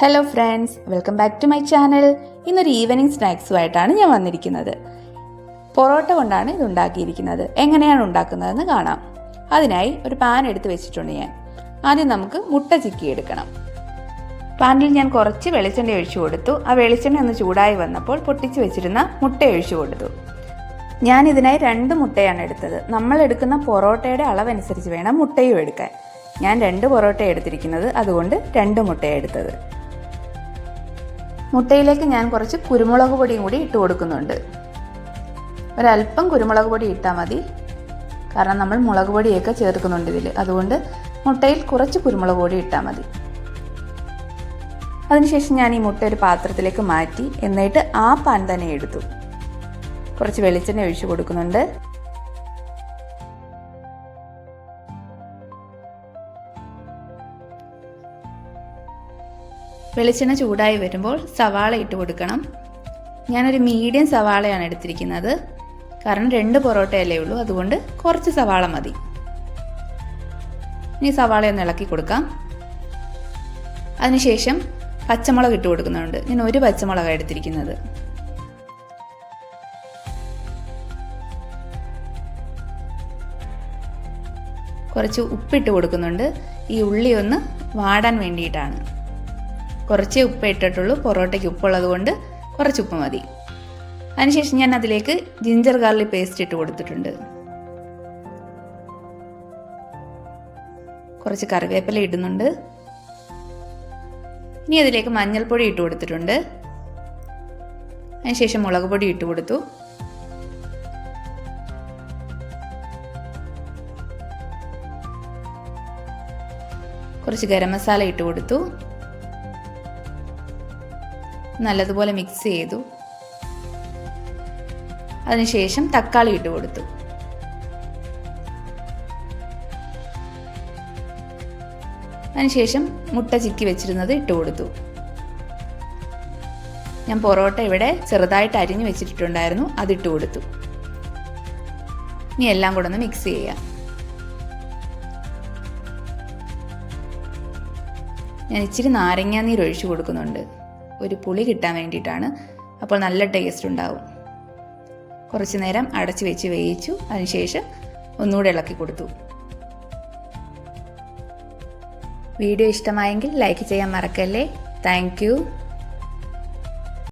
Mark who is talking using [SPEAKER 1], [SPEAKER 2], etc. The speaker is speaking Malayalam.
[SPEAKER 1] Hello friends welcome back to my channel ഇന്നൊരു ഈവനിങ് സ്നാക്സുമായിട്ടാണ് ഞാൻ വന്നിരിക്കുന്നത്. പൊറോട്ട കൊണ്ടാണ് ഇത് ഉണ്ടാക്കിയിരിക്കുന്നത്. എങ്ങനെയാണ് ഉണ്ടാക്കുന്നതെന്ന് കാണാം. അതിനായി ഒരു പാൻ എടുത്ത് വെച്ചിട്ടുണ്ട് ഞാൻ. ആദ്യം നമുക്ക് മുട്ട ചിക്കി എടുക്കണം. പാനിൽ ഞാൻ കുറച്ച് വെളിച്ചെണ്ണ ഒഴിച്ചു കൊടുത്തു. ആ വെളിച്ചെണ്ണ ഒന്ന് ചൂടായി വന്നപ്പോൾ പൊട്ടിച്ച് വെച്ചിരുന്ന മുട്ട ഒഴിച്ചു കൊടുത്തു. ഞാൻ ഇതിനായി രണ്ട് മുട്ടയാണ് എടുത്തത്. നമ്മൾ എടുക്കുന്ന പൊറോട്ടയുടെ അളവനുസരിച്ച് വേണം മുട്ടയും എടുക്കാൻ. ഞാൻ രണ്ട് പൊറോട്ട എടുത്തിരിക്കുന്നത്. അതുകൊണ്ട് രണ്ട് മുട്ടയാണ് എടുത്തത്. മുട്ടയിലേക്ക് ഞാൻ കുറച്ച് കുരുമുളക് പൊടിയും കൂടി ഇട്ട് കൊടുക്കുന്നുണ്ട്. ഒരല്പം കുരുമുളക് പൊടി ഇട്ടാൽ മതി. കാരണം നമ്മൾ മുളക് പൊടിയൊക്കെ ചേർക്കുന്നുണ്ട് ഇതിൽ അതുകൊണ്ട് മുട്ടയിൽ കുറച്ച് കുരുമുളക് പൊടി ഇട്ടാൽ മതി. അതിനുശേഷം ഞാൻ ഈ മുട്ട ഒരു പാത്രത്തിലേക്ക് മാറ്റി എന്നിട്ട് ആ പാൻ തന്നെ എടുത്തു. കുറച്ച് വെളിച്ചെണ്ണ ഒഴിച്ചു കൊടുക്കുന്നുണ്ട്. വെളിച്ചെണ്ണ ചൂടായി വരുമ്പോൾ സവാള ഇട്ട് കൊടുക്കണം. ഞാനൊരു മീഡിയം സവാളയാണ് എടുത്തിരിക്കുന്നത്. കാരണം രണ്ട് പൊറോട്ടയല്ലേ ഉള്ളൂ. അതുകൊണ്ട് കുറച്ച് സവാള മതി. ഇനി സവാളയൊന്ന് ഇളക്കി കൊടുക്കാം. അതിനുശേഷം പച്ചമുളക് ഇട്ട് കൊടുക്കുന്നുണ്ട്. ഞാൻ ഒരു പച്ചമുളകാണ് എടുത്തിരിക്കുന്നത്. കുറച്ച് ഉപ്പിട്ട് കൊടുക്കുന്നുണ്ട്. ഈ ഉള്ളി ഒന്ന് വാടാൻ വേണ്ടിയിട്ടാണ്. കുറച്ചേ ഉപ്പ് ഇട്ടിട്ടുള്ളൂ. പൊറോട്ടയ്ക്ക് ഉപ്പുള്ളത് കൊണ്ട് കുറച്ച് ഉപ്പ് മതി. അതിനുശേഷം ഞാൻ അതിലേക്ക് ജിഞ്ചർ ഗാർലിക് പേസ്റ്റ് ഇട്ട് കൊടുത്തിട്ടുണ്ട്. കുറച്ച് കറിവേപ്പില ഇടുന്നുണ്ട്. ഇനി അതിലേക്ക് മഞ്ഞൾപ്പൊടി ഇട്ട് കൊടുത്തിട്ടുണ്ട്. അതിനുശേഷം മുളക് പൊടി ഇട്ട് കൊടുത്തു. കുറച്ച് ഗരം മസാല ഇട്ട് കൊടുത്തു. നല്ലതുപോലെ മിക്സ് ചെയ്തു. അതിനുശേഷം തക്കാളി ഇട്ട് കൊടുത്തു. അതിനുശേഷം മുട്ട ചിക്കി വെച്ചിരുന്നത് ഇട്ട് കൊടുത്തു. ഞാൻ പൊറോട്ട ഇവിടെ ചെറുതായിട്ട് അരിഞ്ഞു വെച്ചിട്ടുണ്ടായിരുന്നു അതിട്ട് കൊടുത്തു. ഇനി എല്ലാം കൂടെ ഒന്ന് മിക്സ് ചെയ്യാം. ഞാൻ ഇച്ചിരി നാരങ്ങാനീര് ഒഴിച്ചു കൊടുക്കുന്നുണ്ട്. ഒരു പുളി കിട്ടാൻ വേണ്ടിയിട്ടാണ്. അപ്പോൾ നല്ല ടേസ്റ്റ് ഉണ്ടാവും. കുറച്ച് നേരം അടച്ചു വെച്ച് വേവിച്ചു. അതിനുശേഷം ഒന്നുകൂടെ ഇളക്കി കൊടുത്തു. വീഡിയോ ഇഷ്ടമായെങ്കിൽ ലൈക്ക് ചെയ്യാൻ മറക്കല്ലേ? താങ്ക്